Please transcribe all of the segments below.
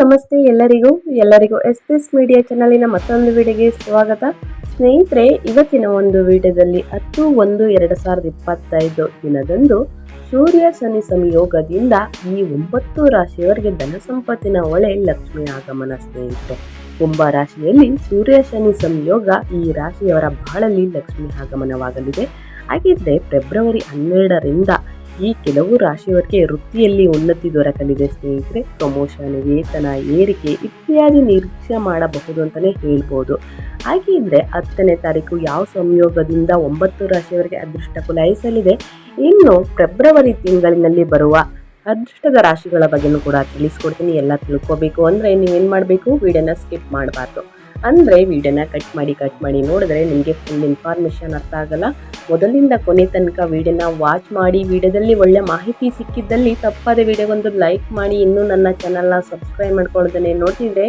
ನಮಸ್ತೆ ಎಲ್ಲರಿಗೂ ಎಲ್ಲರಿಗೂ ಎಸ್ ಪಿ ಎಸ್ ಮೀಡಿಯಾ ಚಾನಲಿನ ಮತ್ತೊಂದು ವಿಡಿಯೋಗೆ ಸ್ವಾಗತ. ಸ್ನೇಹಿತರೆ, ಇವತ್ತಿನ ಒಂದು ವಿಡಿಯೋದಲ್ಲಿ ಹತ್ತು ಒಂದು ಎರಡು ಸಾವಿರದ ಇಪ್ಪತ್ತೈದು ದಿನದಂದು ಸೂರ್ಯ ಶನಿ ಸಂಯೋಗದಿಂದ ಈ ಒಂಬತ್ತು ರಾಶಿಯವರಿಗೆ ಧನ ಸಂಪತ್ತಿನ ಒಳೆ ಲಕ್ಷ್ಮಿ ಆಗಮನ ಸ್ನೇಹಿತರೆ. ಕುಂಭ ರಾಶಿಯಲ್ಲಿ ಸೂರ್ಯ ಶನಿ ಸಂಯೋಗ ಈ ರಾಶಿಯವರ ಬಾಳಲ್ಲಿ ಲಕ್ಷ್ಮಿ ಆಗಮನವಾಗಲಿದೆ. ಹಾಗಿದ್ದರೆ ಫೆಬ್ರವರಿ ಹನ್ನೆರಡರಿಂದ ಈ ಕೆಲವು ರಾಶಿಯವರಿಗೆ ವೃತ್ತಿಯಲ್ಲಿ ಉನ್ನತಿ ದೊರಕಲಿದೆ ಸ್ನೇಹಿತರೆ. ಪ್ರಮೋಷನ್ ವೇತನ, ಏರಿಕೆ ಇತ್ಯಾದಿ ನಿರೀಕ್ಷೆ ಮಾಡಬಹುದು ಅಂತಲೇ ಹೇಳ್ಬೋದು. ಹಾಗಿದ್ರೆ ಹತ್ತನೇ ತಾರೀಕು ಯಾವ ಸಂಯೋಗದಿಂದ ಒಂಬತ್ತು ರಾಶಿಯವರಿಗೆ ಅದೃಷ್ಟ ಕುಲಾಯಿಸಲಿದೆ? ಇನ್ನು ಫೆಬ್ರವರಿ ತಿಂಗಳಿನಲ್ಲಿ ಬರುವ ಅದೃಷ್ಟದ ರಾಶಿಗಳ ಬಗ್ಗೆನೂ ಕೂಡ ತಿಳಿಸ್ಕೊಡ್ತೀನಿ. ಎಲ್ಲ ತಿಳ್ಕೊಬೇಕು ಅಂದರೆ ನೀವೇನು ಮಾಡಬೇಕು? ವಿಡಿಯೋನ ಸ್ಕಿಪ್ ಮಾಡಬಾರ್ದು. ಅಂದರೆ ವಿಡಿಯೋನ ಕಟ್ ಮಾಡಿ ಕಟ್ ಮಾಡಿ ನೋಡಿದ್ರೆ ನಿಮಗೆ ಫುಲ್ ಇನ್ಫಾರ್ಮೇಷನ್ ಅರ್ಥ ಆಗಲ್ಲ. ಮೊದಲಿಂದ ಕೊನೆ ತನಕ ವಿಡಿಯೋನ ವಾಚ್ ಮಾಡಿ, ವಿಡಿಯೋದಲ್ಲಿ ಒಳ್ಳೆ ಮಾಹಿತಿ ಸಿಕ್ಕಿದ್ದಲ್ಲಿ ತಪ್ಪದೆ ವಿಡಿಯೋಗೊಂದು ಲೈಕ್ ಮಾಡಿ, ಇನ್ನೂ ನನ್ನ ಚಾನಲ್ನ ಸಬ್ಸ್ಕ್ರೈಬ್ ಮಾಡ್ಕೊಳ್ಳೋದನ್ನೇ ನೋಡ್ತಿದ್ರೆ,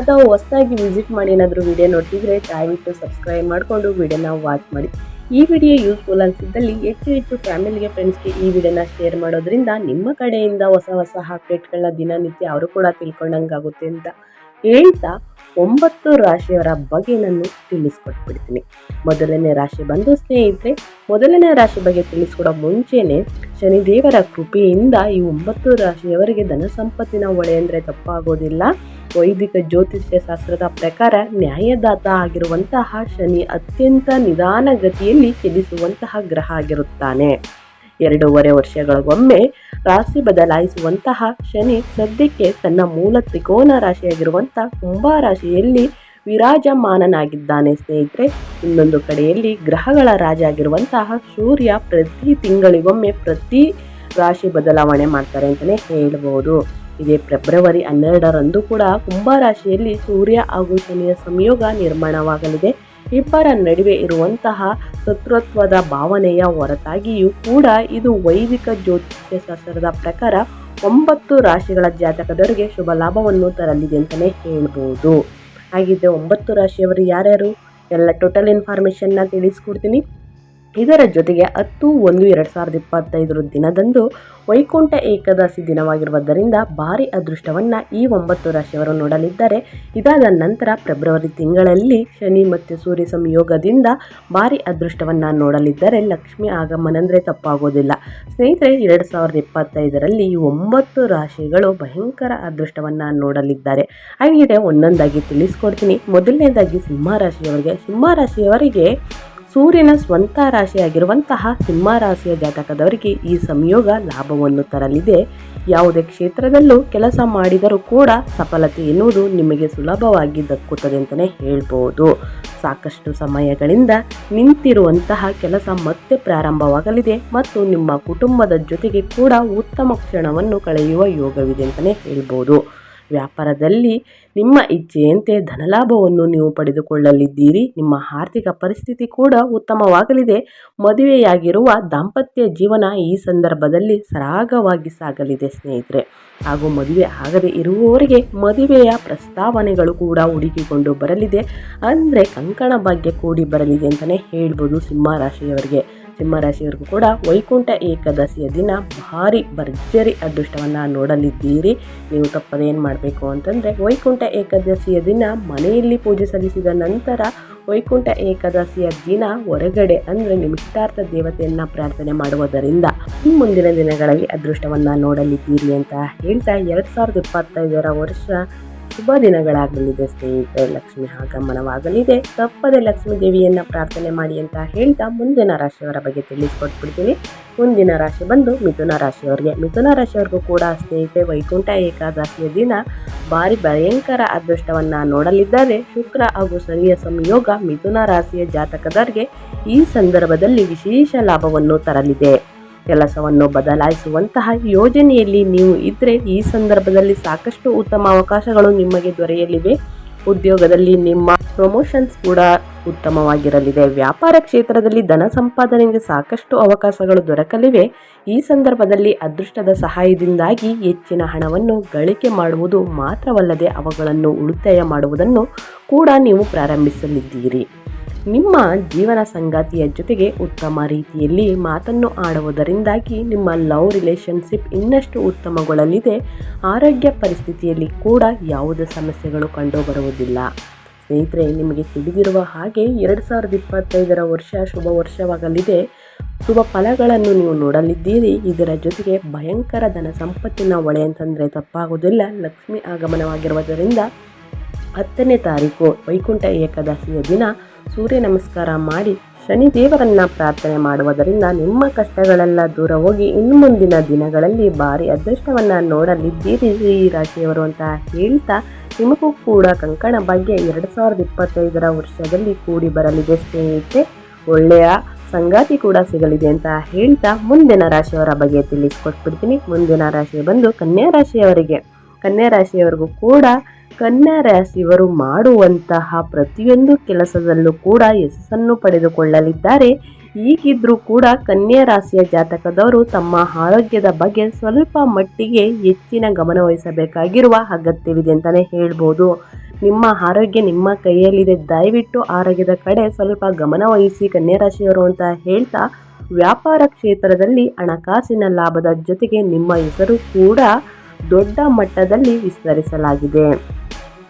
ಅಥವಾ ಹೊಸದಾಗಿ ವಿಸಿಟ್ ಮಾಡಿ ಏನಾದರೂ ವಿಡಿಯೋ ನೋಡ್ತಿದ್ರೆ, ದಯವಿಟ್ಟು ಸಬ್ಸ್ಕ್ರೈಬ್ ಮಾಡಿಕೊಂಡು ವಿಡಿಯೋನ ವಾಚ್ ಮಾಡಿ. ಈ ವಿಡಿಯೋ ಯೂಸ್ಫುಲ್ ಅನಿಸಿದ್ದಲ್ಲಿ ಹೆಚ್ಚು ಹೆಚ್ಚು ಫ್ಯಾಮಿಲಿಗೆ ಫ್ರೆಂಡ್ಸ್ಗೆ ಈ ವಿಡಿಯೋನ ಶೇರ್ ಮಾಡೋದ್ರಿಂದ ನಿಮ್ಮ ಕಡೆಯಿಂದ ಹೊಸ ಹೊಸ ಅಪ್ಡೇಟ್ಗಳನ್ನ ದಿನನಿತ್ಯ ಅವರು ಕೂಡ ತಿಳ್ಕೊಂಡಂಗಾಗುತ್ತೆ ಅಂತ ಹೇಳ್ತಾ ಒಂಬತ್ತು ರಾಶಿಯವರ ಬಗ್ಗೆ ನಾನು ತಿಳಿಸ್ಕೊಟ್ಬಿಡ್ತೀನಿ. ಮೊದಲನೇ ರಾಶಿ ಬಂದು ಸ್ನೇಹಿತರೆ, ಮೊದಲನೇ ರಾಶಿ ಬಗ್ಗೆ ತಿಳಿಸ್ಕೊಡೋ ಮುಂಚೆನೆ ಶನಿದೇವರ ಕೃಪೆಯಿಂದ ಈ ಒಂಬತ್ತು ರಾಶಿಯವರಿಗೆ ಧನ ಸಂಪತ್ತಿನ ಒಳೆ ಅಂದರೆ ತಪ್ಪಾಗೋದಿಲ್ಲ. ವೈದಿಕ ಜ್ಯೋತಿಷ್ಯ ಶಾಸ್ತ್ರದ ಪ್ರಕಾರ ನ್ಯಾಯದಾತ ಆಗಿರುವಂತಹ ಶನಿ ಅತ್ಯಂತ ನಿಧಾನಗತಿಯಲ್ಲಿ ಚಲಿಸುವಂತಹ ಗ್ರಹ ಆಗಿರುತ್ತಾನೆ. ಎರಡೂವರೆ ವರ್ಷಗಳಿಗೊಮ್ಮೆ ರಾಶಿ ಬದಲಾಯಿಸುವಂತಹ ಶನಿ ಸದ್ಯಕ್ಕೆ ತನ್ನ ಮೂಲ ತ್ರಿಕೋನ ರಾಶಿಯಾಗಿರುವಂಥ ಕುಂಭ ರಾಶಿಯಲ್ಲಿ ವಿರಾಜಮಾನನಾಗಿದ್ದಾನೆ ಸ್ನೇಹಿತರೆ. ಇನ್ನೊಂದು ಕಡೆಯಲ್ಲಿ ಗ್ರಹಗಳ ರಾಜ ಆಗಿರುವಂತಹ ಸೂರ್ಯ ಪ್ರತಿ ತಿಂಗಳಿಗೊಮ್ಮೆ ಪ್ರತಿ ರಾಶಿ ಬದಲಾವಣೆ ಮಾಡ್ತಾರೆ ಅಂತಲೇ ಹೇಳ್ಬೋದು. ಇದೇ ಫೆಬ್ರವರಿ ಹನ್ನೆರಡರಂದು ಕೂಡ ಕುಂಭ ರಾಶಿಯಲ್ಲಿ ಸೂರ್ಯ ಹಾಗೂ ಶನಿಯ ಸಂಯೋಗ ನಿರ್ಮಾಣವಾಗಲಿದೆ. ಇಬ್ಬರ ನಡುವೆ ಇರುವಂತಹ ಶತ್ರುತ್ವದ ಭಾವನೆಯ ಹೊರತಾಗಿಯೂ ಕೂಡ ಇದು ವೈದಿಕ ಜ್ಯೋತಿಷ್ಯ ಶಾಸ್ತ್ರದ ಪ್ರಕಾರ ಒಂಬತ್ತು ರಾಶಿಗಳ ಜಾತಕದವರಿಗೆ ಶುಭ ಲಾಭವನ್ನು ತರಲಿದೆ ಅಂತಲೇ ಹೇಳ್ಬೋದು. ಹಾಗಿದ್ದರೆ ಒಂಬತ್ತು ರಾಶಿಯವರು ಯಾರ್ಯಾರು? ಎಲ್ಲ ಟೋಟಲ್ ಇನ್ಫಾರ್ಮೇಷನ್ನ ತಿಳಿಸ್ಕೊಡ್ತೀನಿ. ಇದರ ಜೊತೆಗೆ ಹತ್ತು ಒಂದು ಎರಡು ಸಾವಿರದ ಇಪ್ಪತ್ತೈದರ ದಿನದಂದು ವೈಕುಂಠ ಏಕಾದಶಿ ದಿನವಾಗಿರುವುದರಿಂದ ಭಾರಿ ಅದೃಷ್ಟವನ್ನು ಈ ಒಂಬತ್ತು ರಾಶಿಯವರು ನೋಡಲಿದ್ದಾರೆ. ಇದಾದ ನಂತರ ಫೆಬ್ರವರಿ ತಿಂಗಳಲ್ಲಿ ಶನಿ ಮತ್ತು ಸೂರ್ಯ ಸಂಯೋಗದಿಂದ ಭಾರಿ ಅದೃಷ್ಟವನ್ನು ನೋಡಲಿದ್ದಾರೆ ಲಕ್ಷ್ಮಿ ಆಗಮನ ಅಂದರೆ ತಪ್ಪಾಗೋದಿಲ್ಲ. ಸ್ನೇಹಿತರೆ, ಎರಡು ಸಾವಿರದ ಇಪ್ಪತ್ತೈದರಲ್ಲಿ ಈ ಒಂಬತ್ತು ರಾಶಿಗಳು ಭಯಂಕರ ಅದೃಷ್ಟವನ್ನು ನೋಡಲಿದ್ದಾರೆ. ಹಾಗಿದ್ರೆ ಒಂದೊಂದಾಗಿ ತಿಳಿಸ್ಕೊಡ್ತೀನಿ. ಮೊದಲನೇದಾಗಿ ಸಿಂಹ ರಾಶಿಯವರಿಗೆ ಸಿಂಹ ರಾಶಿಯವರಿಗೆ ಸೂರ್ಯನ ಸ್ವಂತ ರಾಶಿಯಾಗಿರುವಂತಹ ಸಿಂಹ ರಾಶಿಯ ಜಾತಕದವರಿಗೆ ಈ ಸಂಯೋಗ ಲಾಭವನ್ನು ತರಲಿದೆ. ಯಾವುದೇ ಕ್ಷೇತ್ರದಲ್ಲೂ ಕೆಲಸ ಮಾಡಿದರೂ ಕೂಡ ಸಫಲತೆ ಎನ್ನುವುದು ನಿಮಗೆ ಸುಲಭವಾಗಿ ದಕ್ಕುತ್ತದೆ ಅಂತಲೇ ಹೇಳ್ಬೋದು. ಸಾಕಷ್ಟು ಸಮಯಗಳಿಂದ ನಿಂತಿರುವಂತಹ ಕೆಲಸ ಮತ್ತೆ ಪ್ರಾರಂಭವಾಗಲಿದೆ ಮತ್ತು ನಿಮ್ಮ ಕುಟುಂಬದ ಜೊತೆಗೆ ಕೂಡ ಉತ್ತಮ ಕ್ಷಣವನ್ನು ಕಳೆಯುವ ಯೋಗವಿದೆ ಅಂತಲೇ ಹೇಳ್ಬೋದು. ವ್ಯಾಪಾರದಲ್ಲಿ ನಿಮ್ಮ ಇಚ್ಛೆಯಂತೆ ಧನಲಾಭವನ್ನು ನೀವು ಪಡೆದುಕೊಳ್ಳಲಿದ್ದೀರಿ. ನಿಮ್ಮ ಆರ್ಥಿಕ ಪರಿಸ್ಥಿತಿ ಕೂಡ ಉತ್ತಮವಾಗಲಿದೆ. ಮದುವೆಯಾಗಿರುವ ದಾಂಪತ್ಯ ಜೀವನ ಈ ಸಂದರ್ಭದಲ್ಲಿ ಸರಾಗವಾಗಿ ಸಾಗಲಿದೆ ಸ್ನೇಹಿತರೆ. ಹಾಗೂ ಮದುವೆ ಆಗದೆ ಇರುವವರಿಗೆ ಮದುವೆಯ ಪ್ರಸ್ತಾವನೆಗಳು ಕೂಡ ಹುಡುಕಿಕೊಂಡು ಬರಲಿದೆ. ಅಂದರೆ ಕಂಕಣ ಭಾಗ್ಯ ಕೂಡಿ ಬರಲಿದೆ ಅಂತಲೇ ಹೇಳ್ಬೋದು ಸಿಂಹ ರಾಶಿಯವರಿಗೆ. ಸಿಂಹರಾಶಿಯವರಿಗೂ ಕೂಡ ವೈಕುಂಠ ಏಕಾದಶಿಯ ದಿನ ಭಾರಿ ಭರ್ಜರಿ ಅದೃಷ್ಟವನ್ನು ನೋಡಲಿದ್ದೀರಿ. ನೀವು ತಪ್ಪದೆ ಏನು ಮಾಡಬೇಕು ಅಂತಂದರೆ ವೈಕುಂಠ ಏಕಾದಶಿಯ ದಿನ ಮನೆಯಲ್ಲಿ ಪೂಜೆ ಸಲ್ಲಿಸಿದ ನಂತರ ವೈಕುಂಠ ಏಕಾದಶಿಯ ದಿನ ಹೊರಗಡೆ ಅಂದರೆ ನಿಮ್ಮ ಇಷ್ಟಾರ್ಥ ದೇವತೆಯನ್ನು ಪ್ರಾರ್ಥನೆ ಮಾಡುವುದರಿಂದ ಮುಂದಿನ ದಿನಗಳಲ್ಲಿ ಅದೃಷ್ಟವನ್ನು ನೋಡಲಿದ್ದೀರಿ ಅಂತ ಹೇಳ್ತಾ ಎರಡು ಸಾವಿರದ ಇಪ್ಪತ್ತೈದರ ವರ್ಷ ಶುಭ ದಿನಗಳಾಗಲಿದೆ ಸ್ನೇಹಿತರೆ. ಲಕ್ಷ್ಮಿ ಆಗಮನವಾಗಲಿದೆ. ತಪ್ಪದೆ ಲಕ್ಷ್ಮೀ ದೇವಿಯನ್ನ ಪ್ರಾರ್ಥನೆ ಮಾಡಿ ಅಂತ ಹೇಳ್ತಾ ಮುಂದಿನ ರಾಶಿಯವರ ಬಗ್ಗೆ ತಿಳಿಸ್ಕೊಟ್ಬಿಡ್ತೀನಿ. ಮುಂದಿನ ರಾಶಿ ಬಂದು ಮಿಥುನ ರಾಶಿಯವರಿಗೆ. ಮಿಥುನ ರಾಶಿಯವರಿಗೂ ಕೂಡ ಸ್ನೇಹಿತರೆ ವೈಕುಂಠ ಏಕಾದಶಿಯ ದಿನ ಭಾರಿ ಭಯಂಕರ ಅದೃಷ್ಟವನ್ನು ನೋಡಲಿದ್ದಾರೆ. ಶುಕ್ರ ಹಾಗೂ ಶನಿಯ ಸಂಯೋಗ ಮಿಥುನ ರಾಶಿಯ ಜಾತಕದವರಿಗೆ ಈ ಸಂದರ್ಭದಲ್ಲಿ ವಿಶೇಷ ಲಾಭವನ್ನು ತರಲಿದೆ. ಕೆಲಸವನ್ನು ಬದಲಾಯಿಸುವಂತಹ ಯೋಜನೆಯಲ್ಲಿ ನೀವು ಇದ್ದರೆ ಈ ಸಂದರ್ಭದಲ್ಲಿ ಸಾಕಷ್ಟು ಉತ್ತಮ ಅವಕಾಶಗಳು ನಿಮಗೆ ದೊರೆಯಲಿವೆ. ಉದ್ಯೋಗದಲ್ಲಿ ನಿಮ್ಮ ಪ್ರಮೋಷನ್ಸ್ ಕೂಡ ಉತ್ತಮವಾಗಿರಲಿದೆ. ವ್ಯಾಪಾರ ಕ್ಷೇತ್ರದಲ್ಲಿ ಧನ ಸಂಪಾದನೆಗೆ ಸಾಕಷ್ಟು ಅವಕಾಶಗಳು ದೊರಕಲಿವೆ. ಈ ಸಂದರ್ಭದಲ್ಲಿ ಅದೃಷ್ಟದ ಸಹಾಯದಿಂದಾಗಿ ಹೆಚ್ಚಿನ ಹಣವನ್ನು ಗಳಿಕೆ ಮಾಡುವುದು ಮಾತ್ರವಲ್ಲದೆ ಅವುಗಳನ್ನು ಉಳಿತಾಯ ಮಾಡುವುದನ್ನು ಕೂಡ ನೀವು ಪ್ರಾರಂಭಿಸಲಿದ್ದೀರಿ. ನಿಮ್ಮ ಜೀವನ ಸಂಗಾತಿಯ ಜೊತೆಗೆ ಉತ್ತಮ ರೀತಿಯಲ್ಲಿ ಮಾತನ್ನು ಆಡುವುದರಿಂದಾಗಿ ನಿಮ್ಮ ಲವ್ ರಿಲೇಶನ್ಶಿಪ್ ಇನ್ನಷ್ಟು ಉತ್ತಮಗೊಳ್ಳಲಿದೆ. ಆರೋಗ್ಯ ಪರಿಸ್ಥಿತಿಯಲ್ಲಿ ಕೂಡ ಯಾವುದೇ ಸಮಸ್ಯೆಗಳು ಕಂಡುಬರುವುದಿಲ್ಲ. ಸ್ನೇಹಿತರೆ, ನಿಮಗೆ ತಿಳಿದಿರುವ ಹಾಗೆ ಎರಡು ಸಾವಿರದ ಇಪ್ಪತ್ತೈದರ ವರ್ಷ ಶುಭ ವರ್ಷವಾಗಲಿದೆ. ಶುಭ ಫಲಗಳನ್ನು ನೀವು ನೋಡಲಿದ್ದೀರಿ. ಇದರ ಜೊತೆಗೆ ಭಯಂಕರ ಧನ ಸಂಪತ್ತಿನ ಒಳೆ ಅಂತಂದರೆ ತಪ್ಪಾಗುವುದಿಲ್ಲ. ಲಕ್ಷ್ಮಿ ಆಗಮನವಾಗಿರುವುದರಿಂದ ಹತ್ತನೇ ತಾರೀಕು ವೈಕುಂಠ ಏಕಾದಶಿಯ ದಿನ. ಸೂರ್ಯ ನಮಸ್ಕಾರ ಮಾಡಿ ಶನಿ ದೇವರನ್ನ ಪ್ರಾರ್ಥನೆ ಮಾಡುವುದರಿಂದ ನಿಮ್ಮ ಕಷ್ಟಗಳೆಲ್ಲ ದೂರ ಹೋಗಿ ಇನ್ನು ಮುಂದಿನ ದಿನಗಳಲ್ಲಿ ಭಾರಿ ಅದೃಷ್ಟವನ್ನ ನೋಡಲಿದ್ದೀರಿ. ಈ ರಾಶಿಯವರು ಅಂತ ಹೇಳ್ತಾ ನಿಮಗೂ ಕೂಡ ಕಂಕಣ ಭಾಗ್ಯ ಎರಡು ಸಾವಿರದ ಇಪ್ಪತ್ತೈದರ ವರ್ಷದಲ್ಲಿ ಕೂಡಿ ಬರಲಿದೆ ಸ್ನೇಹಿತರೆ. ಒಳ್ಳೆಯ ಸಂಗಾತಿ ಕೂಡ ಸಿಗಲಿದೆ ಅಂತ ಹೇಳ್ತಾ ಮುಂದಿನ ರಾಶಿಯವರ ಬಗ್ಗೆ ತಿಳಿಸ್ಕೊಟ್ಬಿಡ್ತೀನಿ. ಮುಂದಿನ ರಾಶಿ ಬಂದು ಕನ್ಯಾ ರಾಶಿಯವರಿಗೆ. ಕನ್ಯಾ ರಾಶಿಯವರಿಗೂ ಕೂಡ ಕನ್ಯಾ ರಾಶಿಯವರು ಮಾಡುವಂತಹ ಪ್ರತಿಯೊಂದು ಕೆಲಸದಲ್ಲೂ ಕೂಡ ಯಶಸ್ಸನ್ನು ಪಡೆದುಕೊಳ್ಳಲಿದ್ದಾರೆ. ಈಗಿದ್ರೂ ಕೂಡ ಕನ್ಯಾ ರಾಶಿಯ ಜಾತಕದವರು ತಮ್ಮ ಆರೋಗ್ಯದ ಬಗ್ಗೆ ಸ್ವಲ್ಪ ಮಟ್ಟಿಗೆ ಹೆಚ್ಚಿನ ಗಮನವಹಿಸಬೇಕಾಗಿರುವ ಅಗತ್ಯವಿದೆ ಅಂತಲೇ ಹೇಳ್ಬೋದು. ನಿಮ್ಮ ಆರೋಗ್ಯ ನಿಮ್ಮ ಕೈಯಲ್ಲಿದೆ. ದಯವಿಟ್ಟು ಆರೋಗ್ಯದ ಕಡೆ ಸ್ವಲ್ಪ ಗಮನವಹಿಸಿ ಕನ್ಯಾ ರಾಶಿಯವರು ಅಂತ ಹೇಳ್ತಾ, ವ್ಯಾಪಾರ ಕ್ಷೇತ್ರದಲ್ಲಿ ಹಣಕಾಸಿನ ಲಾಭದ ಜೊತೆಗೆ ನಿಮ್ಮ ಹೆಸರು ಕೂಡ ದೊಡ್ಡ ಮಟ್ಟದಲ್ಲಿ ವಿಸ್ತರಿಸಲಾಗಿದೆ.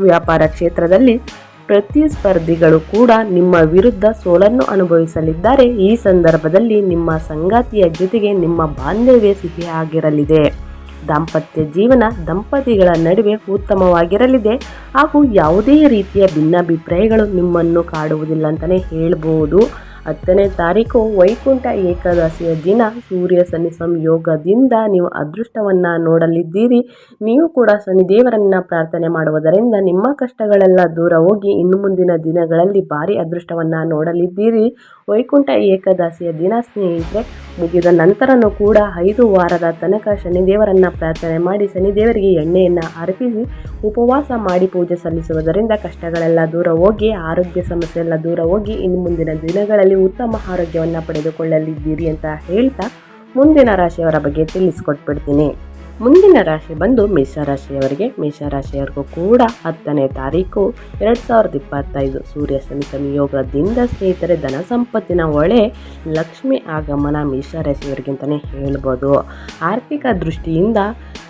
ವ್ಯಾಪಾರ ಕ್ಷೇತ್ರದಲ್ಲಿ ಪ್ರತಿಸ್ಪರ್ಧಿಗಳು ಕೂಡ ನಿಮ್ಮ ವಿರುದ್ಧ ಸೋಲನ್ನು ಅನುಭವಿಸಲಿದ್ದಾರೆ. ಈ ಸಂದರ್ಭದಲ್ಲಿ ನಿಮ್ಮ ಸಂಗಾತಿಯ ಜೊತೆಗೆ ನಿಮ್ಮ ಬಾಂಧವ್ಯ ಸಿಹಿಯಾಗಿರಲಿದೆ. ದಾಂಪತ್ಯ ಜೀವನ ದಂಪತಿಗಳ ನಡುವೆ ಉತ್ತಮವಾಗಿರಲಿದೆ. ಹಾಗೂ ಯಾವುದೇ ರೀತಿಯ ಭಿನ್ನಾಭಿಪ್ರಾಯಗಳು ನಿಮ್ಮನ್ನು ಕಾಡುವುದಿಲ್ಲ ಅಂತಲೇ ಹೇಳ್ಬೋದು. ಹತ್ತನೇ ತಾರೀಕು ವೈಕುಂಠ ಏಕಾದಶಿಯ ದಿನ ಸೂರ್ಯ ಶನಿ ಸಂಯೋಗದಿಂದ ನೀವು ಅದೃಷ್ಟವನ್ನು ನೋಡಲಿದ್ದೀರಿ. ನೀವು ಕೂಡ ಶನಿದೇವರನ್ನು ಪ್ರಾರ್ಥನೆ ಮಾಡುವುದರಿಂದ ನಿಮ್ಮ ಕಷ್ಟಗಳೆಲ್ಲ ದೂರ ಹೋಗಿ ಇನ್ನು ಮುಂದಿನ ದಿನಗಳಲ್ಲಿ ಭಾರಿ ಅದೃಷ್ಟವನ್ನು ನೋಡಲಿದ್ದೀರಿ. ವೈಕುಂಠ ಏಕಾದಶಿಯ ದಿನ ಸ್ನೇಹಿತರೆ, ಮುಗಿದ ನಂತರನೂ ಕೂಡ ಐದು ವಾರದ ತನಕ ಶನಿದೇವರನ್ನ ಪ್ರಾರ್ಥನೆ ಮಾಡಿ ಶನಿದೇವರಿಗೆ ಎಣ್ಣೆಯನ್ನು ಅರ್ಪಿಸಿ ಉಪವಾಸ ಮಾಡಿ ಪೂಜೆ ಸಲ್ಲಿಸುವುದರಿಂದ ಕಷ್ಟಗಳೆಲ್ಲ ದೂರ ಹೋಗಿ, ಆರೋಗ್ಯ ಸಮಸ್ಯೆ ಎಲ್ಲ ದೂರ ಹೋಗಿ, ಇನ್ನು ಮುಂದಿನ ದಿನಗಳಲ್ಲಿ ಉತ್ತಮ ಆರೋಗ್ಯವನ್ನು ಪಡೆದುಕೊಳ್ಳಲಿದ್ದೀರಿ ಅಂತ ಹೇಳ್ತಾ ಮುಂದಿನ ರಾಶಿಯವರ ಬಗ್ಗೆ ತಿಳಿಸ್ಕೊಟ್ಬಿಡ್ತೀನಿ. ಮುಂದಿನ ರಾಶಿ ಬಂದು ಮೇಷರಾಶಿಯವರಿಗೆ ಮೇಷರಾಶಿಯವರಿಗೂ ಕೂಡ ಹತ್ತನೇ ತಾರೀಕು ಎರಡು ಸಾವಿರದ ಇಪ್ಪತ್ತೈದು. ಸೂರ್ಯ ಶನಿ ಸಂಯೋಗದಿಂದ ಸ್ನೇಹಿತರೆ, ಧನ ಸಂಪತ್ತಿನ ಒಳೆ ಲಕ್ಷ್ಮಿ ಆಗಮನ ಮೇಷರಾಶಿಯವರಿಗಿಂತಲೇ ಹೇಳ್ಬೋದು. ಆರ್ಥಿಕ ದೃಷ್ಟಿಯಿಂದ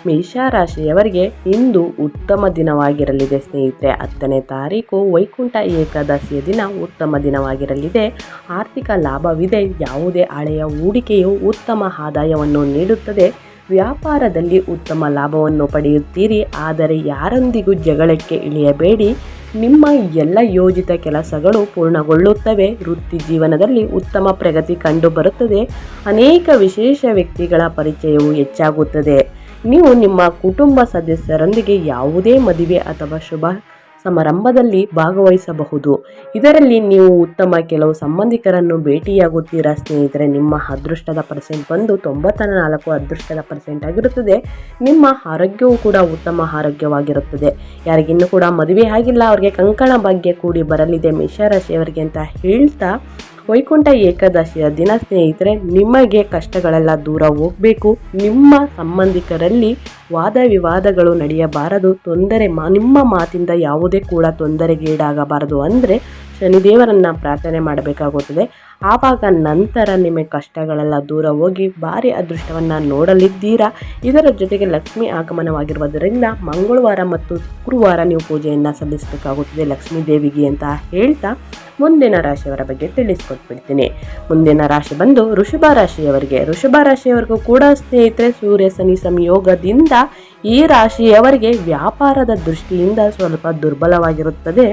ಮೇಷರಾಶಿಯವರಿಗೆ ಇಂದು ಉತ್ತಮ ದಿನವಾಗಿರಲಿದೆ ಸ್ನೇಹಿತರೆ. ಹತ್ತನೇ ತಾರೀಕು ವೈಕುಂಠ ಏಕಾದಶಿಯ ದಿನ ಉತ್ತಮ ದಿನವಾಗಿರಲಿದೆ. ಆರ್ಥಿಕ ಲಾಭವಿದೆ. ಯಾವುದೇ ಹಳೆಯ ಹೂಡಿಕೆಯು ಉತ್ತಮ ಆದಾಯವನ್ನು ನೀಡುತ್ತದೆ. ವ್ಯಾಪಾರದಲ್ಲಿ ಉತ್ತಮ ಲಾಭವನ್ನು ಪಡೆಯುತ್ತೀರಿ, ಆದರೆ ಯಾರೊಂದಿಗೂ ಜಗಳಕ್ಕೆ ಇಳಿಯಬೇಡಿ. ನಿಮ್ಮ ಎಲ್ಲ ಯೋಜಿತ ಕೆಲಸಗಳು ಪೂರ್ಣಗೊಳ್ಳುತ್ತವೆ. ವೃತ್ತಿ ಜೀವನದಲ್ಲಿ ಉತ್ತಮ ಪ್ರಗತಿ ಕಂಡುಬರುತ್ತದೆ. ಅನೇಕ ವಿಶೇಷ ವ್ಯಕ್ತಿಗಳ ಪರಿಚಯವು ಹೆಚ್ಚಾಗುತ್ತದೆ. ನೀವು ನಿಮ್ಮ ಕುಟುಂಬ ಸದಸ್ಯರೊಂದಿಗೆ ಯಾವುದೇ ಮದುವೆ ಅಥವಾ ಶುಭ ಸಮಾರಂಭದಲ್ಲಿ ಭಾಗವಹಿಸಬಹುದು. ಇದರಲ್ಲಿ ನೀವು ಉತ್ತಮ ಕೆಲವು ಸಂಬಂಧಿಕರನ್ನು ಭೇಟಿಯಾಗುತ್ತೀರಾ ಸ್ನೇಹಿತರೆ? ನಿಮ್ಮ ಅದೃಷ್ಟದ ಪರ್ಸೆಂಟ್ ಬಂದು ತೊಂಬತ್ತ ನಾಲ್ಕು ಅದೃಷ್ಟದ ಪರ್ಸೆಂಟ್ ಆಗಿರುತ್ತದೆ. ನಿಮ್ಮ ಆರೋಗ್ಯವೂ ಕೂಡ ಉತ್ತಮ ಆರೋಗ್ಯವಾಗಿರುತ್ತದೆ. ಯಾರಿಗಿನ್ನೂ ಕೂಡ ಮದುವೆ ಆಗಿಲ್ಲ. ಅವರಿಗೆ ಕಂಕಣ ಭಾಗ್ಯ ಕೂಡಿ ಬರಲಿದೆ. ಮೇಷರಾಶಿಯವರಿಗೆ ಅಂತ ಹೇಳ್ತಾ ವೈಕುಂಠ ಏಕಾದಶಿಯ ದಿನ ಸ್ನೇಹಿತರೆ, ನಿಮಗೆ ಕಷ್ಟಗಳೆಲ್ಲ ದೂರ ಹೋಗಬೇಕು. ನಿಮ್ಮ ಸಂಬಂಧಿಕರಲ್ಲಿ ವಾದ ವಿವಾದಗಳು ನಡೆಯಬಾರದು. ತೊಂದರೆ ಮಾ, ನಿಮ್ಮ ಮಾತಿಂದ ಯಾವುದೇ ಕೂಡ ತೊಂದರೆಗೀಡಾಗಬಾರದು. ಅಂದರೆ ಶನಿದೇವರನ್ನು ಪ್ರಾರ್ಥನೆ ಮಾಡಬೇಕಾಗುತ್ತದೆ. ಆವಾಗ ನಂತರ ನಿಮಗೆ ಕಷ್ಟಗಳೆಲ್ಲ ದೂರ ಹೋಗಿ ಭಾರಿ ಅದೃಷ್ಟವನ್ನು ನೋಡಲಿದ್ದೀರಾ? ಇದರ ಜೊತೆಗೆ ಲಕ್ಷ್ಮಿ ಆಗಮನವಾಗಿರುವುದರಿಂದ ಮಂಗಳವಾರ ಮತ್ತು ಶುಕ್ರವಾರ ನೀವು ಪೂಜೆಯನ್ನು ಸಲ್ಲಿಸಬೇಕಾಗುತ್ತದೆ ಲಕ್ಷ್ಮೀ ದೇವಿಗೆ ಅಂತ ಹೇಳ್ತಾ ಮುಂದಿನ ರಾಶಿಯವರ ಬಗ್ಗೆ ತಿಳಿಸ್ಕೊಟ್ಬಿಡ್ತೀನಿ. ಮುಂದಿನ ರಾಶಿ ಬಂದು ಋಷಭ ರಾಶಿಯವರಿಗೆ. ಋಷಭ ರಾಶಿಯವರಿಗೂ ಕೂಡ ಸ್ನೇಹಿತರೆ, ಸೂರ್ಯ ಶನಿ ಸಂಯೋಗದಿಂದ ಈ ರಾಶಿಯವರಿಗೆ ವ್ಯಾಪಾರದ ದೃಷ್ಟಿಯಿಂದ ಸ್ವಲ್ಪ ದುರ್ಬಲವಾಗಿರುತ್ತದೆ.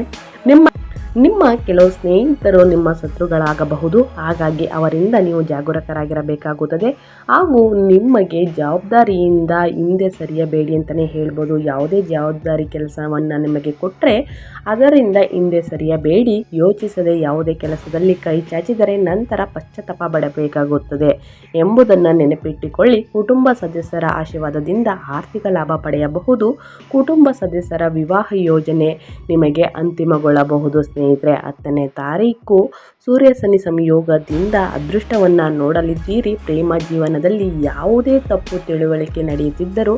ನಿಮ್ಮ ನಿಮ್ಮ ಕೆಲವು ಸ್ನೇಹಿತರು ನಿಮ್ಮ ಶತ್ರುಗಳಾಗಬಹುದು. ಹಾಗಾಗಿ ಅವರಿಂದ ನೀವು ಜಾಗರೂಕರಾಗಿರಬೇಕಾಗುತ್ತದೆ. ಹಾಗೂ ನಿಮಗೆ ಜವಾಬ್ದಾರಿಯಿಂದ ಹಿಂದೆ ಸರಿಯಬೇಡಿ ಅಂತಲೇ ಹೇಳ್ಬೋದು. ಯಾವುದೇ ಜವಾಬ್ದಾರಿ ಕೆಲಸವನ್ನು ನಿಮಗೆ ಕೊಟ್ಟರೆ ಅದರಿಂದ ಹಿಂದೆ ಸರಿಯಬೇಡಿ. ಯೋಚಿಸದೆ ಯಾವುದೇ ಕೆಲಸದಲ್ಲಿ ಕೈ ಚಾಚಿದರೆ ನಂತರ ಪಶ್ಚಾತ್ತಾಪ ಪಡಬೇಕಾಗುತ್ತದೆ ಎಂಬುದನ್ನು ನೆನಪಿಟ್ಟುಕೊಳ್ಳಿ. ಕುಟುಂಬ ಸದಸ್ಯರ ಆಶೀರ್ವಾದದಿಂದ ಆರ್ಥಿಕ ಲಾಭ ಪಡೆಯಬಹುದು. ಕುಟುಂಬ ಸದಸ್ಯರ ವಿವಾಹ ಯೋಜನೆ ನಿಮಗೆ ಅಂತಿಮಗೊಳ್ಳಬಹುದು. ಸ್ನೇಹಿತರೆ ಹತ್ತನೇ ತಾರೀಕು ಸೂರ್ಯ ಶನಿ ಸಂಯೋಗದಿಂದ ಅದೃಷ್ಟವನ್ನು ನೋಡಲಿದ್ದೀರಿ. ಪ್ರೇಮ ಜೀವನದಲ್ಲಿ ಯಾವುದೇ ತಪ್ಪು ತಿಳುವಳಿಕೆ ನಡೆಯುತ್ತಿದ್ದರೂ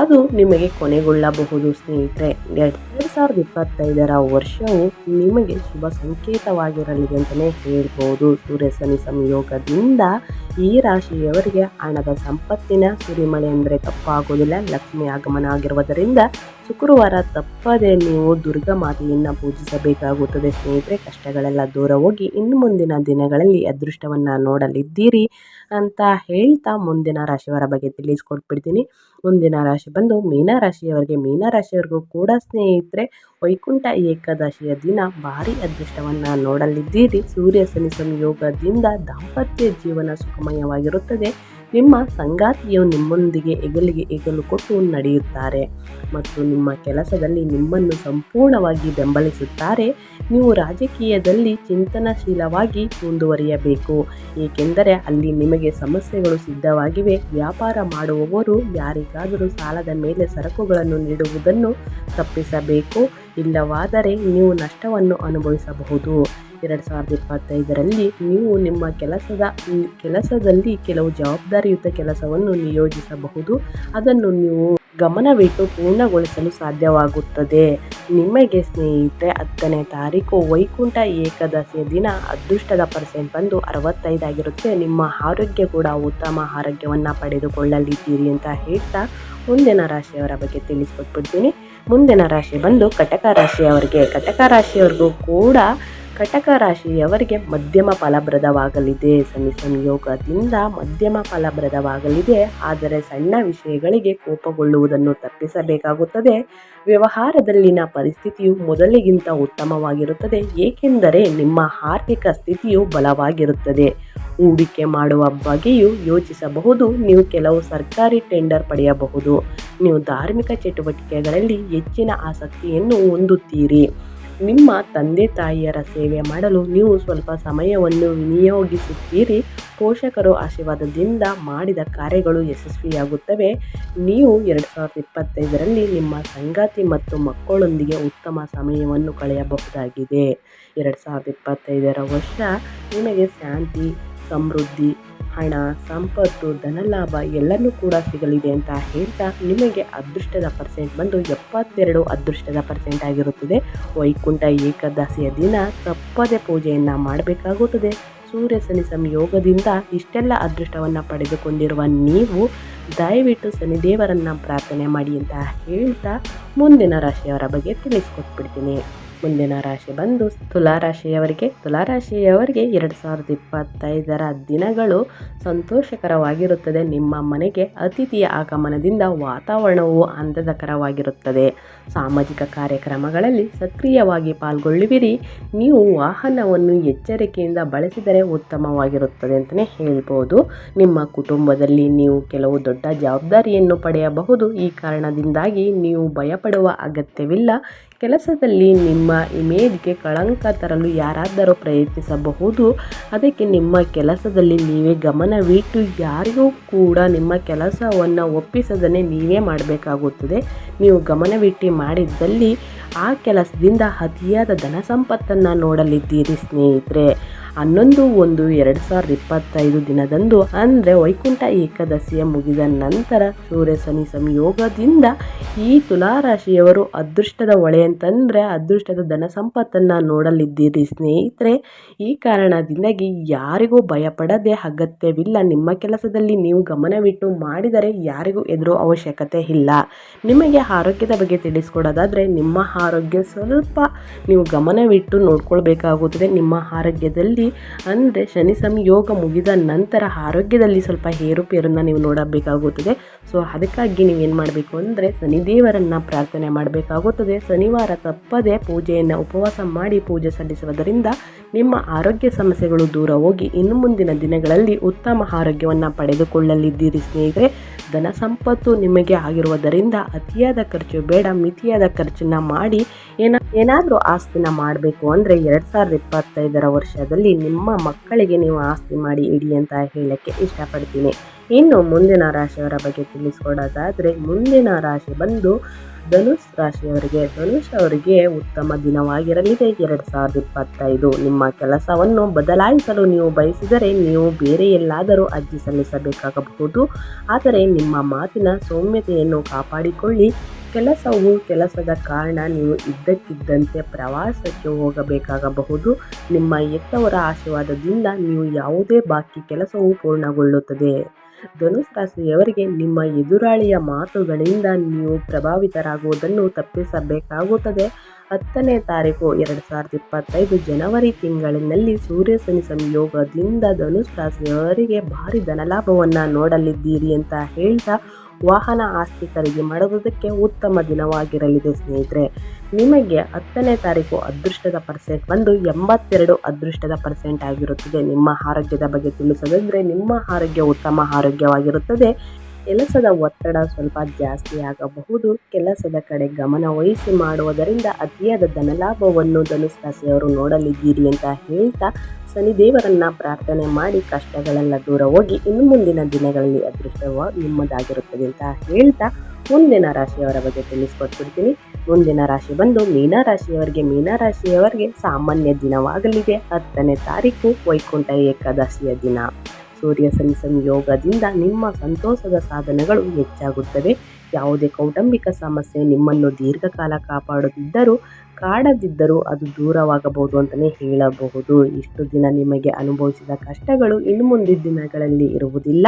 ಅದು ನಿಮಗೆ ಕೊನೆಗೊಳ್ಳಬಹುದು ಸ್ನೇಹಿತರೆ. ಎರಡು ಸಾವಿರದ ಇಪ್ಪತ್ತೈದರ ವರ್ಷವು ನಿಮಗೆ ಶುಭ ಸಂಕೇತವಾಗಿರಲಿದೆ ಅಂತಲೇ ಹೇಳ್ಬೋದು. ಸೂರ್ಯ ಶನಿ ಸಂಯೋಗದಿಂದ ಈ ರಾಶಿಯವರಿಗೆ ಹಣದ ಸಂಪತ್ತಿನ ಸುರಿಮಳೆ ಅಂದರೆ ತಪ್ಪಾಗೋದಿಲ್ಲ. ಲಕ್ಷ್ಮಿ ಆಗಮನ ಆಗಿರುವುದರಿಂದ ಶುಕ್ರವಾರ ತಪ್ಪದೆ ನೀವು ದುರ್ಗಾ ಮಾತೆಯನ್ನು ಪೂಜಿಸಬೇಕಾಗುತ್ತದೆ ಸ್ನೇಹಿತರೆ. ಕಷ್ಟಗಳೆಲ್ಲ ದೂರ ಹೋಗಿ ಇನ್ನು ಮುಂದಿನ ದಿನಗಳಲ್ಲಿ ಅದೃಷ್ಟವನ್ನು ನೋಡಲಿದ್ದೀರಿ ಅಂತ ಹೇಳ್ತಾ ಮುಂದಿನ ರಾಶಿಯವರ ಬಗ್ಗೆ ತಿಳಿಸ್ಕೊಟ್ಬಿಡ್ತೀನಿ. ಮುಂದಿನ ರಾಶಿ ಬಂದು ಮೀನರಾಶಿಯವರಿಗೆ ಮೀನರಾಶಿಯವರಿಗೂ ಕೂಡ ಸ್ನೇಹಿತರೆ, ವೈಕುಂಠ ಏಕಾದಶಿಯ ದಿನ ಭಾರಿ ಅದೃಷ್ಟವನ್ನು ನೋಡಲಿದ್ದೀರಿ. ಸೂರ್ಯ ಶನಿ ಸಂಯೋಗದಿಂದ ದಾಂಪತ್ಯ ಜೀವನ ಸುಖಮಯವಾಗಿರುತ್ತದೆ. ನಿಮ್ಮ ಸಂಗಾತಿಯು ನಿಮ್ಮೊಂದಿಗೆ ಹೆಗಲಿಗೆ ಹೆಗಲು ಕೊಟ್ಟು ನಡೆಯುತ್ತಾರೆ ಮತ್ತು ನಿಮ್ಮ ಕೆಲಸದಲ್ಲಿ ನಿಮ್ಮನ್ನು ಸಂಪೂರ್ಣವಾಗಿ ಬೆಂಬಲಿಸುತ್ತಾರೆ. ನೀವು ರಾಜಕೀಯದಲ್ಲಿ ಚಿಂತನಶೀಲವಾಗಿ ಮುಂದುವರಿಯಬೇಕು, ಏಕೆಂದರೆ ಅಲ್ಲಿ ನಿಮಗೆ ಸಮಸ್ಯೆಗಳು ಸಿದ್ಧವಾಗಿವೆ. ವ್ಯಾಪಾರ ಮಾಡುವವರು ಯಾರಿಗಾದರೂ ಸಾಲದ ಮೇಲೆ ಸರಕುಗಳನ್ನು ನೀಡುವುದನ್ನು ತಪ್ಪಿಸಬೇಕು, ಇಲ್ಲವಾದರೆ ನೀವು ನಷ್ಟವನ್ನು ಅನುಭವಿಸಬಹುದು. ಎರಡು ಸಾವಿರದ ಇಪ್ಪತ್ತೈದರಲ್ಲಿ ನೀವು ನಿಮ್ಮ ಕೆಲಸದ, ಕೆಲಸದಲ್ಲಿ ಕೆಲವು ಜವಾಬ್ದಾರಿಯುತ ಕೆಲಸವನ್ನು ನಿಯೋಜಿಸಬಹುದು. ಅದನ್ನು ನೀವು ಗಮನವಿಟ್ಟು ಪೂರ್ಣಗೊಳಿಸಲು ಸಾಧ್ಯವಾಗುತ್ತದೆ. ನಿಮಗೆ ಸ್ನೇಹಿತರೆ, ಹತ್ತನೇ ತಾರೀಕು ವೈಕುಂಠ ಏಕಾದಶಿಯ ದಿನ ಅದೃಷ್ಟದ ಪರ್ಸೆಂಟ್ ಬಂದು ಅರವತ್ತೈದಾಗಿರುತ್ತೆ ನಿಮ್ಮ ಆರೋಗ್ಯ ಕೂಡ ಉತ್ತಮ ಆರೋಗ್ಯವನ್ನು ಪಡೆದುಕೊಳ್ಳಲಿದ್ದೀರಿ ಅಂತ ಹೇಳ್ತಾ ಮುಂದಿನ ರಾಶಿಯವರ ಬಗ್ಗೆ ತಿಳಿಸ್ಕೊಟ್ಬಿಡ್ತೀನಿ. ಮುಂದಿನ ರಾಶಿ ಬಂದು ಕಟಕ ರಾಶಿಯವರಿಗೆ. ಕಟಕ ರಾಶಿಯವ್ರಿಗೂ ಕೂಡ ಕಟಕ ರಾಶಿಯವರಿಗೆ ಮಧ್ಯಮ ಫಲಪ್ರದವಾಗಲಿದೆ. ಶನಿ ಸಂಯೋಗದಿಂದ ಮಧ್ಯಮ ಫಲಪ್ರದವಾಗಲಿದೆ. ಆದರೆ ಸಣ್ಣ ವಿಷಯಗಳಿಗೆ ಕೋಪಗೊಳ್ಳುವುದನ್ನು ತಪ್ಪಿಸಬೇಕಾಗುತ್ತದೆ. ವ್ಯವಹಾರದಲ್ಲಿನ ಪರಿಸ್ಥಿತಿಯು ಮೊದಲಿಗಿಂತ ಉತ್ತಮವಾಗಿರುತ್ತದೆ. ಏಕೆಂದರೆ ನಿಮ್ಮ ಆರ್ಥಿಕ ಸ್ಥಿತಿಯು ಬಲವಾಗಿರುತ್ತದೆ. ಹೂಡಿಕೆ ಮಾಡುವ ಬಗ್ಗೆಯೂ ಯೋಚಿಸಬಹುದು. ನೀವು ಕೆಲವು ಸರ್ಕಾರಿ ಟೆಂಡರ್ ಪಡೆಯಬಹುದು. ನೀವು ಧಾರ್ಮಿಕ ಚಟುವಟಿಕೆಗಳಲ್ಲಿ ಹೆಚ್ಚಿನ ಆಸಕ್ತಿಯನ್ನು ಹೊಂದುತ್ತೀರಿ. ನಿಮ್ಮ ತಂದೆ ತಾಯಿಯರ ಸೇವೆ ಮಾಡಲು ನೀವು ಸ್ವಲ್ಪ ಸಮಯವನ್ನು ವಿನಿಯೋಗಿಸುತ್ತೀರಿ. ಪೋಷಕರು ಆಶೀರ್ವಾದದಿಂದ ಮಾಡಿದ ಕಾರ್ಯಗಳು ಯಶಸ್ವಿಯಾಗುತ್ತವೆ. ನೀವು ಎರಡು ಸಾವಿರದ ಇಪ್ಪತ್ತೈದರಲ್ಲಿ ನಿಮ್ಮ ಸಂಗಾತಿ ಮತ್ತು ಮಕ್ಕಳೊಂದಿಗೆ ಉತ್ತಮ ಸಮಯವನ್ನು ಕಳೆಯಬಹುದಾಗಿದೆ. ಎರಡು ಸಾವಿರದ ಇಪ್ಪತ್ತೈದರ ವರ್ಷ ನಿಮಗೆ ಶಾಂತಿ, ಸಮೃದ್ಧಿ ಹಣ, ಸಂಪತ್ತು, ಧನಲಾಭ ಎಲ್ಲನೂ ಕೂಡ ಸಿಗಲಿದೆ ಅಂತ ಹೇಳ್ತಾ ನಿಮಗೆ ಅದೃಷ್ಟದ ಪರ್ಸೆಂಟ್ ಬಂದು ಎಪ್ಪತ್ತೆರಡು ಅದೃಷ್ಟದ ಪರ್ಸೆಂಟ್ ಆಗಿರುತ್ತದೆ. ವೈಕುಂಠ ಏಕಾದಶಿಯ ದಿನ ತಪ್ಪದೆ ಪೂಜೆಯನ್ನು ಮಾಡಬೇಕಾಗುತ್ತದೆ. ಸೂರ್ಯ ಶನಿ ಸಂಯೋಗದಿಂದ ಇಷ್ಟೆಲ್ಲ ಅದೃಷ್ಟವನ್ನು ಪಡೆದುಕೊಂಡಿರುವ ನೀವು ದಯವಿಟ್ಟು ಶನಿದೇವರನ್ನು ಪ್ರಾರ್ಥನೆ ಮಾಡಿ ಅಂತ ಹೇಳ್ತಾ ಮುಂದಿನ ರಾಶಿಯವರ ಬಗ್ಗೆ ತಿಳಿಸ್ಕೊಟ್ಬಿಡ್ತೀನಿ. ಮುಂದಿನ ರಾಶಿ ಬಂದು ತುಲಾರಾಶಿಯವರಿಗೆ ತುಲಾರಾಶಿಯವರಿಗೆ ಎರಡು ಸಾವಿರದ ಇಪ್ಪತ್ತೈದರ ದಿನಗಳು ಸಂತೋಷಕರವಾಗಿರುತ್ತದೆ. ನಿಮ್ಮ ಮನೆಗೆ ಅತಿಥಿಯ ಆಗಮನದಿಂದ ವಾತಾವರಣವು ಆನಂದಕರವಾಗಿರುತ್ತದೆ. ಸಾಮಾಜಿಕ ಕಾರ್ಯಕ್ರಮಗಳಲ್ಲಿ ಸಕ್ರಿಯವಾಗಿ ಪಾಲ್ಗೊಳ್ಳುವಿರಿ. ನೀವು ವಾಹನವನ್ನು ಎಚ್ಚರಿಕೆಯಿಂದ ಬಳಸಿದರೆ ಉತ್ತಮವಾಗಿರುತ್ತದೆ ಅಂತಲೇ ಹೇಳ್ಬೋದು. ನಿಮ್ಮ ಕುಟುಂಬದಲ್ಲಿ ನೀವು ಕೆಲವು ದೊಡ್ಡ ಜವಾಬ್ದಾರಿಯನ್ನು ಪಡೆಯಬಹುದು. ಈ ಕಾರಣದಿಂದಾಗಿ ನೀವು ಭಯಪಡುವ ಅಗತ್ಯವಿಲ್ಲ. ಕೆಲಸದಲ್ಲಿ ನಿಮ್ಮ ಇಮೇಜ್ಗೆ ಕಳಂಕ ತರಲು ಯಾರಾದರೂ ಪ್ರಯತ್ನಿಸಬಹುದು. ಅದಕ್ಕೆ ನಿಮ್ಮ ಕೆಲಸದಲ್ಲಿ ನೀವೇ ಗಮನವಿಟ್ಟು, ಯಾರಿಗೂ ಕೂಡ ನಿಮ್ಮ ಕೆಲಸವನ್ನು ಒಪ್ಪಿಸದನ್ನೇ ನೀವೇ ಮಾಡಬೇಕಾಗುತ್ತದೆ. ನೀವು ಗಮನವಿಟ್ಟು ಮಾಡಿದ್ದಲ್ಲಿ ಆ ಕೆಲಸದಿಂದ ಅತಿಯಾದ ಧನ ಸಂಪತ್ತನ್ನು ನೋಡಲಿದ್ದೀರಿ ಸ್ನೇಹಿತರೆ. ಹನ್ನೊಂದು ಒಂದು ಎರಡು ಸಾವಿರದ ಇಪ್ಪತ್ತೈದು ದಿನದಂದು ಅಂದರೆ ವೈಕುಂಠ ಏಕಾದಶಿಯ ಮುಗಿದ ನಂತರ ಸೂರ್ಯ ಶನಿ ಸಂಯೋಗದಿಂದ ಈ ತುಲಾರಾಶಿಯವರು ಅದೃಷ್ಟದ ಹೊಳೆ ಅಂತಂದರೆ ಅದೃಷ್ಟದ ಧನ ಸಂಪತ್ತನ್ನು ನೋಡಲಿದ್ದೀರಿ ಸ್ನೇಹಿತರೆ. ಈ ಕಾರಣದಿಂದಾಗಿ ಯಾರಿಗೂ ಭಯಪಡದೆ ಅಗತ್ಯವಿಲ್ಲ. ನಿಮ್ಮ ಕೆಲಸದಲ್ಲಿ ನೀವು ಗಮನವಿಟ್ಟು ಮಾಡಿದರೆ ಯಾರಿಗೂ ಎದುರು ಅವಶ್ಯಕತೆ ಇಲ್ಲ. ನಿಮಗೆ ಆರೋಗ್ಯದ ಬಗ್ಗೆ ತಿಳಿಸ್ಕೊಡೋದಾದರೆ ನಿಮ್ಮ ಆರೋಗ್ಯ ಸ್ವಲ್ಪ ನೀವು ಗಮನವಿಟ್ಟು ನೋಡ್ಕೊಳ್ಬೇಕಾಗುತ್ತದೆ. ನಿಮ್ಮ ಆರೋಗ್ಯದಲ್ಲಿ ಅಂದರೆ ಶನಿ ಸಂಯೋಗ ಮುಗಿದ ನಂತರ ಆರೋಗ್ಯದಲ್ಲಿ ಸ್ವಲ್ಪ ಏರುಪೇರನ್ನು ನೀವು ನೋಡಬೇಕಾಗುತ್ತದೆ. ಸೊ ಅದಕ್ಕಾಗಿ ನೀವೇನು ಮಾಡಬೇಕು ಅಂದರೆ ಶನಿದೇವರನ್ನು ಪ್ರಾರ್ಥನೆ ಮಾಡಬೇಕಾಗುತ್ತದೆ. ಶನಿವಾರ ತಪ್ಪದೆ ಪೂಜೆಯನ್ನು ಉಪವಾಸ ಮಾಡಿ ಪೂಜೆ ಸಲ್ಲಿಸುವುದರಿಂದ ನಿಮ್ಮ ಆರೋಗ್ಯ ಸಮಸ್ಯೆಗಳು ದೂರ ಹೋಗಿ ಇನ್ನು ಮುಂದಿನ ದಿನಗಳಲ್ಲಿ ಉತ್ತಮ ಆರೋಗ್ಯವನ್ನು ಪಡೆದುಕೊಳ್ಳಲಿದ್ದೀರಿ ಸ್ನೇಹಿತರೆ. ಧನ ಸಂಪತ್ತು ನಿಮಗೆ ಆಗಿರುವುದರಿಂದ ಅತಿಯಾದ ಖರ್ಚು ಬೇಡ, ಮಿತಿಯಾದ ಖರ್ಚನ್ನ ಮಾಡಿ ಏನ, ಏನಾದರೂ ಆಸ್ತಿನ ಮಾಡಬೇಕು ಅಂದರೆ ಎರಡು ಸಾವಿರದ ಇಪ್ಪತ್ತೈದರ ವರ್ಷದಲ್ಲಿ ನಿಮ್ಮ ಮಕ್ಕಳಿಗೆ ನೀವು ಆಸ್ತಿ ಮಾಡಿ ಇಡಿ ಅಂತ ಹೇಳಕ್ಕೆ ಇಷ್ಟಪಡ್ತೀನಿ. ಇನ್ನು ಮುಂದಿನ ರಾಶಿಯವರ ಬಗ್ಗೆ ತಿಳಿಸ್ಕೊಡೋದಾದರೆ, ಮುಂದಿನ ರಾಶಿ ಬಂದು ಧನುಷ್ ರಾಶಿಯವರಿಗೆ, ಧನುಷ್ ಅವರಿಗೆ ಉತ್ತಮ ದಿನವಾಗಿರಲಿದೆ. ಎರಡು ಸಾವಿರದ ಇಪ್ಪತ್ತೈದು, ನಿಮ್ಮ ಕೆಲಸವನ್ನು ಬದಲಾಯಿಸಲು ನೀವು ಬಯಸಿದರೆ ನೀವು ಬೇರೆ ಎಲ್ಲಾದರೂ ಅರ್ಜಿ ಸಲ್ಲಿಸಬೇಕಾಗಬಹುದು. ಆದರೆ ನಿಮ್ಮ ಮಾತಿನ ಸೌಮ್ಯತೆಯನ್ನು ಕಾಪಾಡಿಕೊಳ್ಳಿ. ಕೆಲಸವು ಕೆಲಸದ ಕಾರಣ ನೀವು ಇದ್ದಕ್ಕಿದ್ದಂತೆ ಪ್ರವಾಸಕ್ಕೆ ಹೋಗಬೇಕಾಗಬಹುದು. ನಿಮ್ಮ ಎತ್ತವರ ಆಶೀರ್ವಾದದಿಂದ ನೀವು ಯಾವುದೇ ಬಾಕಿ ಕೆಲಸವು ಪೂರ್ಣಗೊಳ್ಳುತ್ತದೆ. ಧನುಸ್ ರಾಶಿಯವರಿಗೆ ನಿಮ್ಮ ಎದುರಾಳಿಯ ಮಾತುಗಳಿಂದ ನೀವು ಪ್ರಭಾವಿತರಾಗುವುದನ್ನು ತಪ್ಪಿಸಬೇಕಾಗುತ್ತದೆ. ಹತ್ತನೇ ತಾರೀಕು ಎರಡು ಸಾವಿರದ ಇಪ್ಪತ್ತೈದು ಜನವರಿ ತಿಂಗಳಿನಲ್ಲಿ ಸೂರ್ಯ ಶನಿ ಸಂಯೋಗದಿಂದ ಧನುಸ್ ರಾಶಿಯವರಿಗೆ ಭಾರಿ ಧನಲಾಭವನ್ನು ನೋಡಲಿದ್ದೀರಿ ಅಂತ ಹೇಳ್ತಾ ವಾಹನ ಆಸ್ತಿ ಖರೀದಿ ಮಾಡುವುದಕ್ಕೆ ಉತ್ತಮ ದಿನವಾಗಿರಲಿದೆ ಸ್ನೇಹಿತರೆ. ನಿಮಗೆ ಹತ್ತನೇ ತಾರೀಕು ಅದೃಷ್ಟದ ಪರ್ಸೆಂಟ್ ಬಂದು ಎಂಬತ್ತೆರಡು ಅದೃಷ್ಟದ ಪರ್ಸೆಂಟ್ ಆಗಿರುತ್ತದೆ. ನಿಮ್ಮ ಆರೋಗ್ಯದ ಬಗ್ಗೆ ತಿಳಿಸೋದಂದರೆ ನಿಮ್ಮ ಆರೋಗ್ಯ ಉತ್ತಮ ಆರೋಗ್ಯವಾಗಿರುತ್ತದೆ. ಕೆಲಸದ ಒತ್ತಡ ಸ್ವಲ್ಪ ಜಾಸ್ತಿ ಆಗಬಹುದು. ಕೆಲಸದ ಕಡೆ ಗಮನ ವಹಿಸಿ ಮಾಡುವುದರಿಂದ ಅತಿಯಾದ ಧನಲಾಭವನ್ನು ಧನುಸ್ ರಾಶಿಯವರು ನೋಡಲಿದ್ದೀರಿ ಅಂತ ಹೇಳ್ತಾ ಶನಿದೇವರನ್ನ ಪ್ರಾರ್ಥನೆ ಮಾಡಿ ಕಷ್ಟಗಳೆಲ್ಲ ದೂರ ಹೋಗಿ ಇನ್ನು ಮುಂದಿನ ದಿನಗಳಲ್ಲಿ ಅದೃಷ್ಟವ ನಿಮ್ಮದಾಗಿರುತ್ತದೆ ಅಂತ ಹೇಳ್ತಾ ಮುಂದಿನ ರಾಶಿಯವರ ಬಗ್ಗೆ ತಿಳಿಸ್ಕೊಟ್ಬಿಡ್ತೀನಿ. ಮುಂದಿನ ರಾಶಿ ಬಂದು ಮೀನರಾಶಿಯವರಿಗೆ ಮೀನರಾಶಿಯವರಿಗೆ ಸಾಮಾನ್ಯ ದಿನವಾಗಲಿದೆ. ಹತ್ತನೇ ತಾರೀಕು ವೈಕುಂಠ ಏಕಾದಶಿಯ ದಿನ. ಸೂರ್ಯ ಸಂಯೋಗದಿಂದ ನಿಮ್ಮ ಸಂತೋಷದ ಸಾಧನೆಗಳು ಹೆಚ್ಚಾಗುತ್ತವೆ. ಯಾವುದೇ ಕೌಟುಂಬಿಕ ಸಮಸ್ಯೆ ನಿಮ್ಮನ್ನು ದೀರ್ಘಕಾಲ ಕಾಪಾಡುತ್ತಿದ್ದರೂ ಕಾಡದಿದ್ದರೂ ಅದು ದೂರವಾಗಬಹುದು ಅಂತಲೇ ಹೇಳಬಹುದು. ಇಷ್ಟು ದಿನ ನಿಮಗೆ ಅನುಭವಿಸಿದ ಕಷ್ಟಗಳು ಇನ್ನು ಮುಂದಿನ ದಿನಗಳಲ್ಲಿ ಇರುವುದಿಲ್ಲ.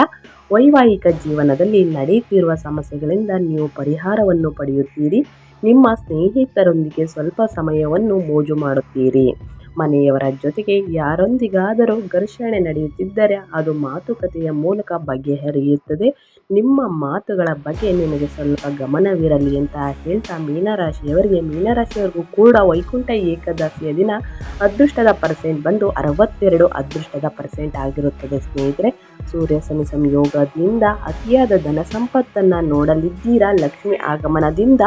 ವೈವಾಹಿಕ ಜೀವನದಲ್ಲಿ ನಡೆಯುತ್ತಿರುವ ಸಮಸ್ಯೆಗಳಿಂದ ನೀವು ಪರಿಹಾರವನ್ನು ಪಡೆಯುತ್ತೀರಿ. ನಿಮ್ಮ ಸ್ನೇಹಿತರೊಂದಿಗೆ ಸ್ವಲ್ಪ ಸಮಯವನ್ನು ಮೋಜು ಮಾಡುತ್ತೀರಿ. ಮನೆಯವರ ಜೊತೆಗೆ ಯಾರೊಂದಿಗಾದರೂ ಘರ್ಷಣೆ ನಡೆಯುತ್ತಿದ್ದರೆ ಅದು ಮಾತುಕತೆಯ ಮೂಲಕ ಬಗೆಹರಿಯುತ್ತದೆ. ನಿಮ್ಮ ಮಾತುಗಳ ಬಗ್ಗೆ ನಿಮಗೆ ಸ್ವಲ್ಪ ಗಮನವಿರಲಿ ಅಂತ ಹೇಳ್ತಾ ಮೀನರಾಶಿಯವರಿಗೆ. ಮೀನರಾಶಿಯವರಿಗೂ ಕೂಡ ವೈಕುಂಠ ಏಕಾದಶಿಯ ದಿನ ಅದೃಷ್ಟದ ಪರ್ಸೆಂಟ್ ಬಂದು ಅರವತ್ತೆರಡು ಅದೃಷ್ಟದ ಪರ್ಸೆಂಟ್ ಆಗಿರುತ್ತದೆ ಸ್ನೇಹಿತರೆ. ಸೂರ್ಯ ಶನಿ ಸಂಯೋಗದಿಂದ ಅತಿಯಾದ ಧನ ಸಂಪತ್ತನ್ನು ನೋಡಲಿದ್ದೀರಾ? ಲಕ್ಷ್ಮಿ ಆಗಮನದಿಂದ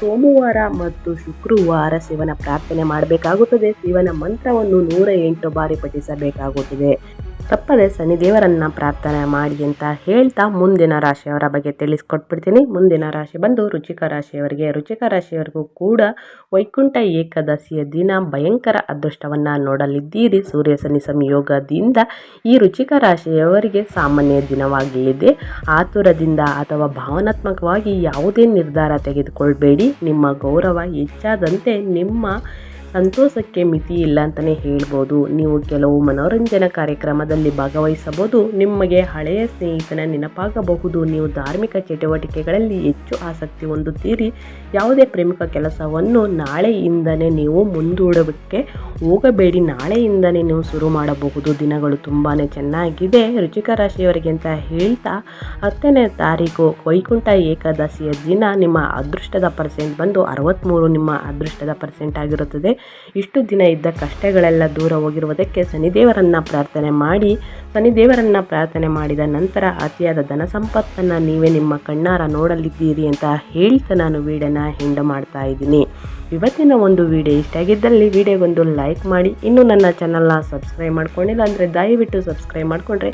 ಸೋಮವಾರ ಮತ್ತು ಶುಕ್ರವಾರ ಶಿವನ ಪ್ರಾರ್ಥನೆ ಮಾಡಬೇಕಾಗುತ್ತದೆ. ಶಿವನ ಮಂತ್ರವನ್ನು ನೂರ ಎಂಟು ಬಾರಿ ಪಠಿಸಬೇಕಾಗುತ್ತದೆ. ತಪ್ಪದೆ ದೇವರನ್ನ ಪ್ರಾರ್ಥನೆ ಮಾಡಿ ಅಂತ ಹೇಳ್ತಾ ಮುಂದಿನ ರಾಶಿಯವರ ಬಗ್ಗೆ ತಿಳಿಸ್ಕೊಟ್ಬಿಡ್ತೀನಿ. ಮುಂದಿನ ರಾಶಿ ಬಂದು ರುಚಿಕ ರಾಶಿಯವರಿಗೆ. ರುಚಿಕ ರಾಶಿಯವರಿಗೂ ಕೂಡ ವೈಕುಂಠ ಏಕಾದಶಿಯ ದಿನ ಭಯಂಕರ ಅದೃಷ್ಟವನ್ನು ನೋಡಲಿದ್ದೀರಿ. ಸೂರ್ಯ ಶನಿ ಸಂಯೋಗದಿಂದ ಈ ರುಚಿಕ ರಾಶಿಯವರಿಗೆ ಸಾಮಾನ್ಯ ದಿನವಾಗಲಿದೆ ಆತುರದಿಂದ ಅಥವಾ ಭಾವನಾತ್ಮಕವಾಗಿ ಯಾವುದೇ ನಿರ್ಧಾರ ತೆಗೆದುಕೊಳ್ಬೇಡಿ. ನಿಮ್ಮ ಗೌರವ ಹೆಚ್ಚಾದಂತೆ ನಿಮ್ಮ ಸಂತೋಷಕ್ಕೆ ಮಿತಿ ಇಲ್ಲ ಅಂತಲೇ ಹೇಳ್ಬೋದು. ನೀವು ಕೆಲವು ಮನೋರಂಜನಾ ಕಾರ್ಯಕ್ರಮದಲ್ಲಿ ಭಾಗವಹಿಸಬಹುದು. ನಿಮಗೆ ಹಳೆಯ ಸ್ನೇಹಿತನ ನೆನಪಾಗಬಹುದು. ನೀವು ಧಾರ್ಮಿಕ ಚಟುವಟಿಕೆಗಳಲ್ಲಿ ಹೆಚ್ಚು ಆಸಕ್ತಿ ಹೊಂದುತ್ತೀರಿ. ಯಾವುದೇ ಪ್ರಮುಖ ಕೆಲಸವನ್ನು ನಾಳೆಯಿಂದನೇ ನೀವು ಮುಂದೂಡೋಕ್ಕೆ ಹೋಗಬೇಡಿ. ನಾಳೆಯಿಂದನೇ ನೀವು ಶುರು ಮಾಡಬಹುದು. ದಿನಗಳು ತುಂಬಾ ಚೆನ್ನಾಗಿದೆ. ರುಚಿಕ ರಾಶಿಯವರಿಗೆ ಅಂತ ಹೇಳ್ತಾ, ಹತ್ತನೇ ತಾರೀಕು ವೈಕುಂಠ ಏಕಾದಶಿಯ ದಿನ ನಿಮ್ಮ ಅದೃಷ್ಟದ ಪರ್ಸೆಂಟ್ ಬಂದು ಅರವತ್ತ್ಮೂರು ನಿಮ್ಮ ಅದೃಷ್ಟದ ಪರ್ಸೆಂಟ್ ಆಗಿರುತ್ತದೆ. ಇಷ್ಟು ದಿನ ಇದ್ದ ಕಷ್ಟಗಳೆಲ್ಲ ದೂರ ಹೋಗಿರುವುದಕ್ಕೆ ಶನಿದೇವರನ್ನು ಪ್ರಾರ್ಥನೆ ಮಾಡಿ, ಶನಿದೇವರನ್ನು ಪ್ರಾರ್ಥನೆ ಮಾಡಿದ ನಂತರ ಅತಿಯಾದ ಧನ ಸಂಪತ್ತನ್ನು ನೀವೇ ನಿಮ್ಮ ಕಣ್ಣಾರ ನೋಡಲಿದ್ದೀರಿ ಅಂತ ಹೇಳ್ತಾ ನಾನು ವೀಡಿಯೋನ ಹೆಂಡ ಮಾಡ್ತಾ ಇದ್ದೀನಿ. ಇವತ್ತಿನ ಒಂದು ವಿಡಿಯೋ ಇಷ್ಟ ಆಗಿದ್ದಲ್ಲಿ ವಿಡಿಯೋಗೊಂದು ಲೈಕ್ ಮಾಡಿ. ಇನ್ನೂ ನನ್ನ ಚಾನಲ್ನ ಸಬ್ಸ್ಕ್ರೈಬ್ ಮಾಡ್ಕೊಂಡಿಲ್ಲ ಅಂದರೆ ದಯವಿಟ್ಟು ಸಬ್ಸ್ಕ್ರೈಬ್ ಮಾಡಿಕೊಂಡ್ರೆ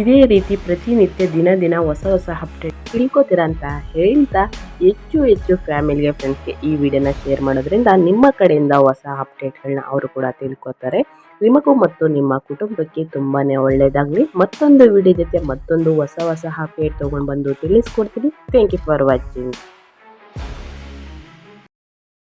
ಇದೇ ರೀತಿ ಪ್ರತಿನಿತ್ಯ ದಿನ ದಿನ ಹೊಸ ಹೊಸ ಅಪ್ಡೇಟ್ ತಿಳ್ಕೊತೀರ ಅಂತ ಹೇಳ್ತಾ ಹೆಚ್ಚು ಹೆಚ್ಚು ಫ್ಯಾಮಿಲಿಗೆ ಫ್ರೆಂಡ್ಸ್ಗೆ ಈ ವಿಡಿಯೋನ ಶೇರ್ ಮಾಡೋದ್ರಿಂದ ನಿಮ್ಮ ಕಡೆಯಿಂದ ಹೊಸ ಅಪ್ಡೇಟ್ಗಳನ್ನ ಅವರು ಕೂಡ ತಿಳ್ಕೊತಾರೆ. ನಿಮಗೂ ಮತ್ತು ನಿಮ್ಮ ಕುಟುಂಬಕ್ಕೆ ತುಂಬಾ ಒಳ್ಳೆಯದಾಗಲಿ ಮತ್ತೊಂದು ವಿಡಿಯೋ ಜೊತೆ ಮತ್ತೊಂದು ಹೊಸ ಹೊಸ ಅಪ್ಡೇಟ್ ತೊಗೊಂಡು ಬಂದು ತಿಳಿಸ್ಕೊಡ್ತೀನಿ. Thank you for watching